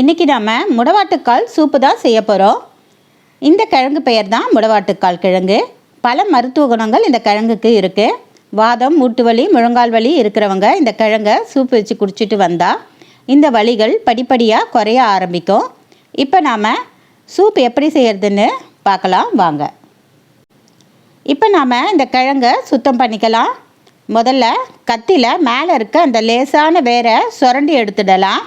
இன்றைக்கி நாம் முடவாட்டுக்கால் சூப்பு தான் செய்ய போகிறோம் இந்த கிழங்கு பெயர் தான் முடவாட்டுக்கால் கிழங்கு. பல மருத்துவ குணங்கள் இந்த கிழங்குக்கு இருக்குது வாதம் மூட்டு வலி முழங்கால் வலி இருக்கிறவங்க இந்த கிழங்கை சூப்பு வச்சு குடிச்சிட்டு வந்தால் இந்த வலிகள் படிப்படியாக குறைய ஆரம்பிக்கும். இப்போ நாம் சூப் எப்படி செய்கிறதுன்னு பார்க்கலாம் வாங்க. இப்போ நாம் இந்த கிழங்கை சுத்தம் பண்ணிக்கலாம். முதல்ல கத்தியில் மேலே இருக்க அந்த லேசான வேரை சுரண்டி எடுத்துடலாம்.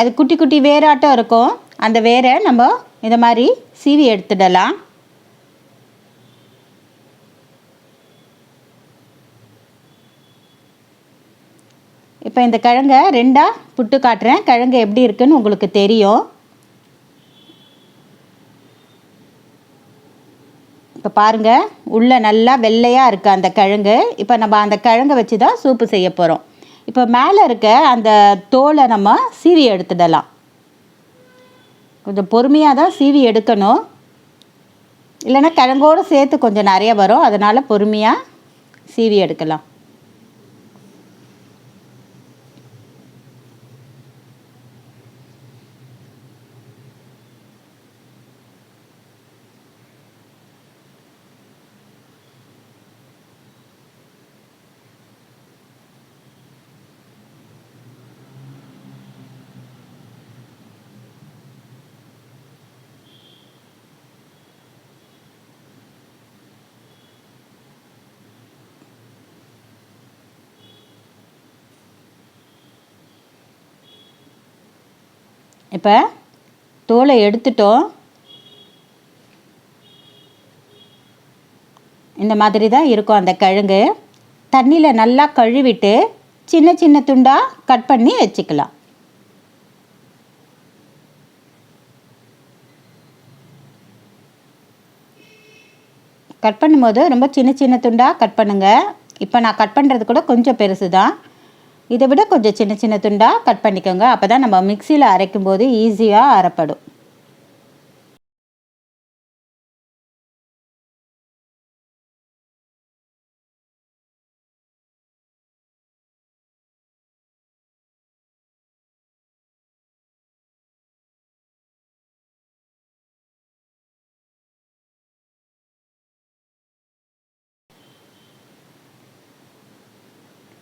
அது குட்டி குட்டி வேராட்டம் இருக்கும். அந்த வேரை நம்ம இந்த மாதிரி சீவி எடுத்துடலாம். இப்போ இந்த கிழங்கை ரெண்டாக புட்டு காட்டுறேன். கிழங்கு எப்படி இருக்குன்னு உங்களுக்கு தெரியும். இப்போ பாருங்கள் உள்ளே நல்லா வெள்ளையாக இருக்குது அந்த கிழங்கு. இப்போ நம்ம அந்த கிழங்கை வச்சு தான் சூப்பு செய்ய போகிறோம் இப்போ மேலே இருக்க அந்த தோலை நம்ம சீவி எடுத்துடலாம். கொஞ்சம் பொறுமையாக தான் சீவி எடுக்கணும். இல்லைன்னா கிழங்கோடு சேர்த்து கொஞ்சம் நிறைய வரும். அதனால் பொறுமையாக சீவி எடுக்கலாம். இப்போ தோலை எடுத்துட்டோம். இந்த மாதிரி தான் இருக்கும் அந்த கிழங்கு தண்ணியில் நல்லா கழுவிட்டு சின்ன சின்ன துண்டாக கட் பண்ணி வச்சுக்கலாம். கட் பண்ணும்போது ரொம்ப சின்ன சின்ன துண்டாக கட் பண்ணுங்கள் இப்போ நான் கட் பண்ணுறது கூட கொஞ்சம் பெருசு தான் இதை விட கொஞ்சம் சின்ன சின்ன துண்டாக கட் பண்ணிக்கோங்க. அப்போ தான் நம்ம மிக்சியில் அரைக்கும் போது ஈஸியாக அரைப்படும்.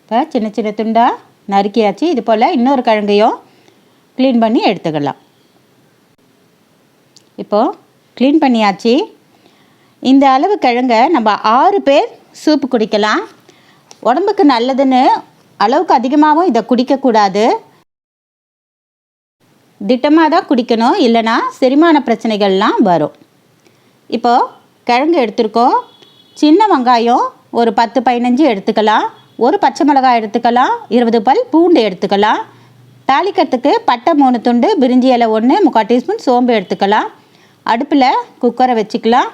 இப்போ சின்ன சின்ன துண்டாக நறுக்கியாச்சு. இது போல் இன்னொரு கிழங்கையும் க்ளீன் பண்ணி எடுத்துக்கலாம். இப்போது க்ளீன் பண்ணியாச்சு. இந்த அளவு கிழங்கை நம்ம ஆறு பேர் சூப்பு குடிக்கலாம். உடம்புக்கு நல்லதுன்னு அளவுக்கு அதிகமாகவும் இதை குடிக்கக்கூடாது. திட்டமாக தான் குடிக்கணும். இல்லைனா செரிமான பிரச்சனைகள்லாம் வரும். இப்போது கிழங்கு எடுத்திருக்கோம். சின்ன வெங்காயம் ஒரு பத்து பதினஞ்சு எடுத்துக்கலாம். ஒரு பச்சை மிளகாய் எடுத்துக்கலாம் இருபது பல் பூண்டு எடுத்துக்கலாம். தாளிக்கிறதுக்கு பட்டை மூணு துண்டு பிரிஞ்சி இலை ஒன்று முக்கால் டீஸ்பூன் சோம்பு எடுத்துக்கலாம். அடுப்பில் குக்கரை வச்சுக்கலாம்.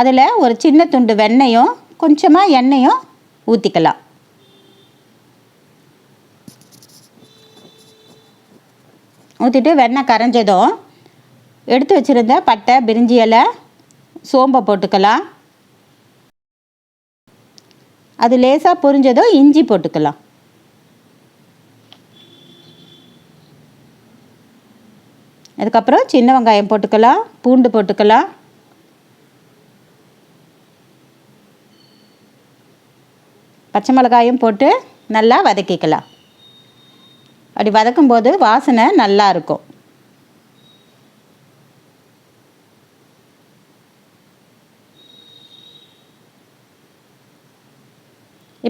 அதில் ஒரு சின்ன துண்டு வெண்ணெயும் கொஞ்சமாக எண்ணெயும் ஊற்றிக்கலாம் ஊற்றிட்டு வெண்ணெய் கரைஞ்சதும் எடுத்து வச்சுருந்த பட்டை பிரிஞ்சி இலை சோம்பை போட்டுக்கலாம். அது லேசாக பொரிஞ்சதும் இஞ்சி போட்டுக்கலாம். அதுக்கப்புறம் சின்ன வெங்காயம் போட்டுக்கலாம் பூண்டு போட்டுக்கலாம். பச்சை மிளகாயும் போட்டு நல்லா வதக்கிக்கலாம். அப்படி வதக்கும்போது வாசனை நல்லா இருக்கும்.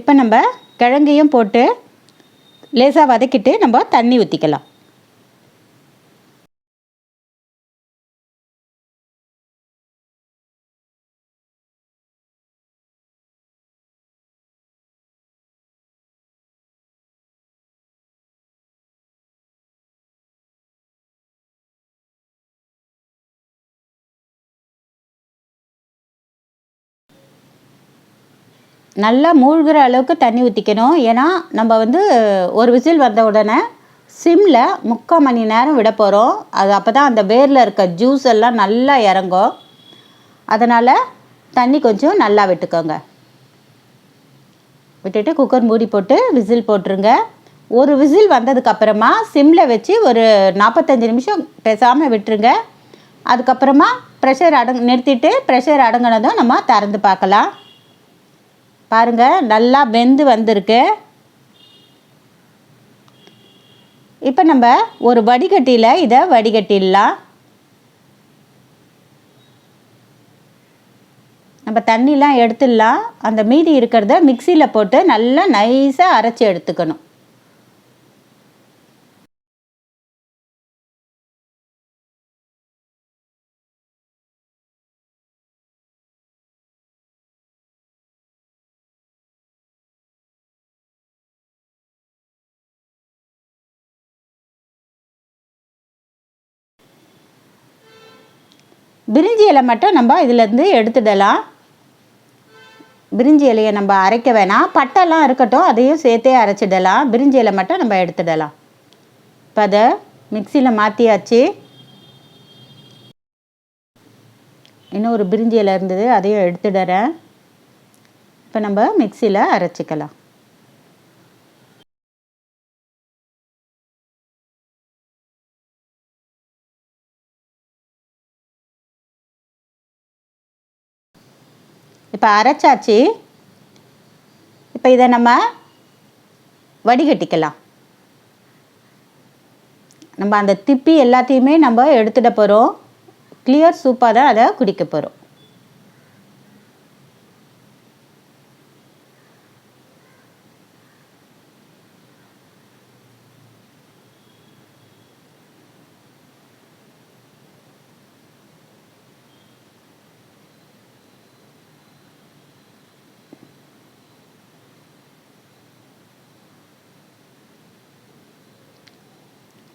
இப்போ நம்ம கிழங்கையும் போட்டு லேசாக வதக்கிட்டு நம்ம தண்ணி ஊற்றிக்கலாம் நல்லா மூழ்கிற அளவுக்கு தண்ணி ஊற்றிக்கணும் ஏன்னா நம்ம வந்து ஒரு விசில் வந்த உடனே சிம்மில் முக்கால் மணி நேரம் விட போகிறோம் அது அப்போ தான் அந்த வேரில் இருக்க ஜூஸ் எல்லாம் நல்லா இறங்கும். அதனால் தண்ணி கொஞ்சம் நல்லா விட்டுக்கோங்க. விட்டுட்டு குக்கர் மூடி போட்டு விசில் போட்டுருங்க. ஒரு விசில் வந்ததுக்கப்புறமா சிம்மில் வச்சு ஒரு நாற்பத்தஞ்சு நிமிஷம் பேசாமல் விட்டுருங்க. அதுக்கப்புறமா ப்ரெஷர் அடங் நிறுத்திட்டு ப்ரெஷர் அடங்கினதும் நம்ம திறந்து பார்க்கலாம். பாருங்கள் நல்லா வெந்து வந்திருக்கு. இப்போ நம்ம ஒரு வடிகட்டியில் இதை வடிகட்டிடலாம். நம்ம தண்ணிலாம் எடுத்துடலாம். அந்த மீதி இருக்கிறத மிக்சியில் போட்டு நல்லா நைஸாக அரைச்சி எடுத்துக்கணும். பிரிஞ்சி இலை மட்டும் நம்ம இதிலேருந்து எடுத்துடலாம். பிரிஞ்சி இலையை நம்ம அரைக்க வேணாம். பட்டெல்லாம் இருக்கட்டும் அதையும் சேர்த்தே அரைச்சிடலாம். பிரிஞ்சி இலை மட்டும் நம்ம எடுத்துடலாம். இப்போ அதை மிக்சியில் மாற்றியாச்சு இன்னும் ஒரு பிரிஞ்சி இலை இருந்தது அதையும் எடுத்துடுறேன். இப்போ நம்ம மிக்சியில் அரைச்சிக்கலாம். இப்போ அரைச்சாச்சு. இப்போ இதை நம்ம வடிகட்டிக்கலாம். நம்ம அந்த திப்பி எல்லாத்தையுமே நம்ம எடுத்துட போகிறோம் கிளியர் சூப்பாக தான் அதை குடிக்க போகிறோம்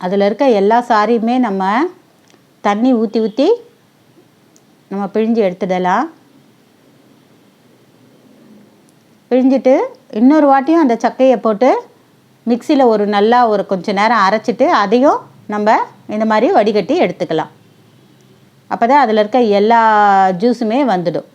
அதில் இருக்க எல்லா சாரியுமே நம்ம தண்ணி ஊற்றி ஊற்றி நம்ம பிழிஞ்சு எடுத்துடலாம். பிழிஞ்சிட்டு இன்னொரு வாட்டியும் அந்த சக்கையை போட்டு மிக்சியில் ஒரு நல்லா ஒரு கொஞ்ச நேரம் அரைச்சிட்டு அதையும் நம்ம இந்த மாதிரி வடிகட்டி எடுத்துக்கலாம். அப்போ தான் அதில் இருக்க எல்லா ஜூஸுமே வந்துடும்.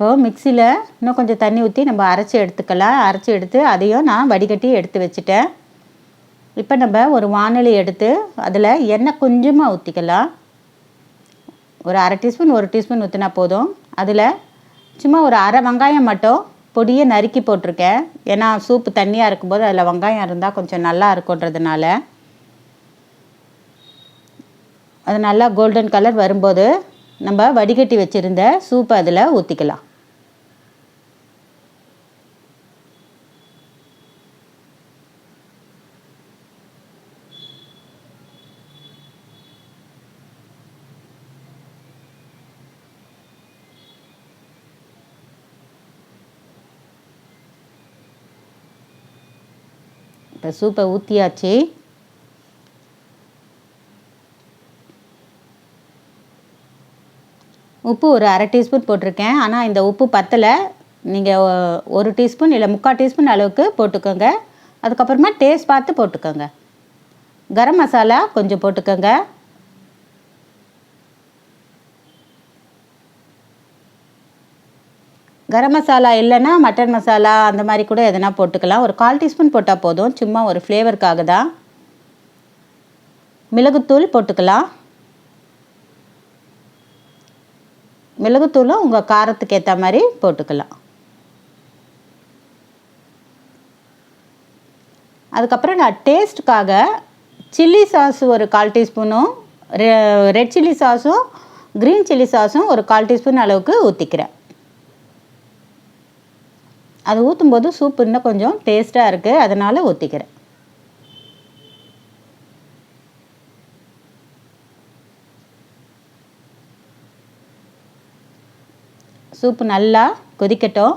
இப்போது மிக்சியில் இன்னும் கொஞ்சம் தண்ணி ஊற்றி நம்ம அரைச்சி எடுத்துக்கலாம். அரைச்சி எடுத்து அதையும் நான் வடிகட்டி எடுத்து வச்சுட்டேன். இப்போ நம்ம ஒரு வானொலி எடுத்து அதில் எண்ணெய் கொஞ்சமாக ஊற்றிக்கலாம் ஒரு அரை டீஸ்பூன் ஒரு டீஸ்பூன் ஊற்றினா போதும். அதில் சும்மா ஒரு அரை வெங்காயம் மட்டும் பொடியை நறுக்கி போட்டிருக்கேன். ஏன்னா சூப்பு தண்ணியாக இருக்கும்போது அதில் வெங்காயம் இருந்தால் கொஞ்சம் நல்லா இருக்குன்றதுனால அது நல்லா கோல்டன் கலர் வரும்போது நம்ம வடிகட்டி வச்சுருந்த சூப்பை அதில் ஊற்றிக்கலாம் இப்போ சூப்பை ஊற்றியாச்சு உப்பு ஒரு அரை டீஸ்பூன் போட்டிருக்கேன். ஆனால் இந்த உப்பு பத்தலை. நீங்கள் ஒரு டீஸ்பூன் இல்லை முக்கால் டீஸ்பூன் அளவுக்கு போட்டுக்கோங்க. அதுக்கப்புறமா டேஸ்ட் பார்த்து போட்டுக்கோங்க. கரம் மசாலா கொஞ்சம் போட்டுக்கோங்க. கரம் மசாலா இல்லைன்னா மட்டன் மசாலா அந்த மாதிரி கூட எதனா போட்டுக்கலாம். ஒரு கால் டீஸ்பூன் போட்டால் போதும். சும்மா ஒரு ஃப்ளேவருக்காக தான். மிளகுத்தூள் போட்டுக்கலாம். மிளகுத்தூளும் உங்கள் காரத்துக்கு ஏற்ற மாதிரி போட்டுக்கலாம். அதுக்கப்புறம் நான் டேஸ்ட்டுக்காக சில்லி சாஸ் ஒரு கால் டீஸ்பூனும் ரெட் சில்லி சாஸும் க்ரீன் சில்லி சாஸும் ஒரு கால் டீஸ்பூன் அளவுக்கு ஊற்றிக்கிறேன் அது ஊற்றும்போது சூப் இன்னும் கொஞ்சம் டேஸ்ட்டாக இருக்குது அதனால் ஊற்றிக்கிறேன் சூப்பு நல்லா கொதிக்கட்டும்.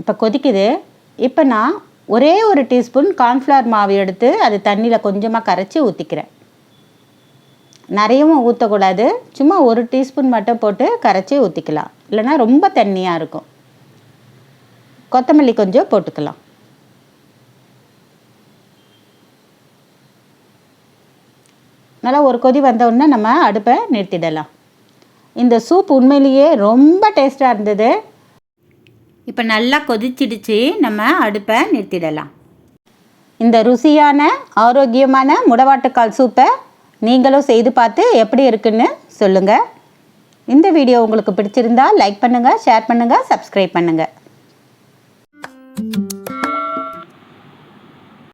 இப்போ கொதிக்குது. இப்போ நான் ஒரே ஒரு டீஸ்பூன் கார்ன்ஃப்ளவர் மாவு எடுத்து அது தண்ணியில் கொஞ்சமாக கரைச்சி ஊற்றிக்கிறேன் நிறையவும் ஊற்றக்கூடாது சும்மா ஒரு டீஸ்பூன் மட்டும் போட்டு கரைச்சி ஊற்றிக்கலாம் இல்லைன்னா ரொம்ப தண்ணியாக இருக்கும். கொத்தமல்லி கொஞ்சம் போட்டுக்கலாம். நல்லா ஒரு கொதி வந்தவுடனே நம்ம அடுப்பை நிறுத்திடலாம். இந்த சூப் உண்மையிலேயே ரொம்ப டேஸ்ட்டாக இருந்தது. இப்போ நல்லா கொதிச்சிடுச்சு. நம்ம அடுப்பை நிறுத்திடலாம். இந்த ருசியான ஆரோக்கியமான முடவாட்டுக்கால் சூப்பை நீங்களும் செய்து பார்த்து எப்படி இருக்குன்னு சொல்லுங்கள் இந்த வீடியோ உங்களுக்கு பிடிச்சிருந்தா லைக் பண்ணுங்கள் ஷேர் பண்ணுங்கள் சப்ஸ்கிரைப் பண்ணுங்கள்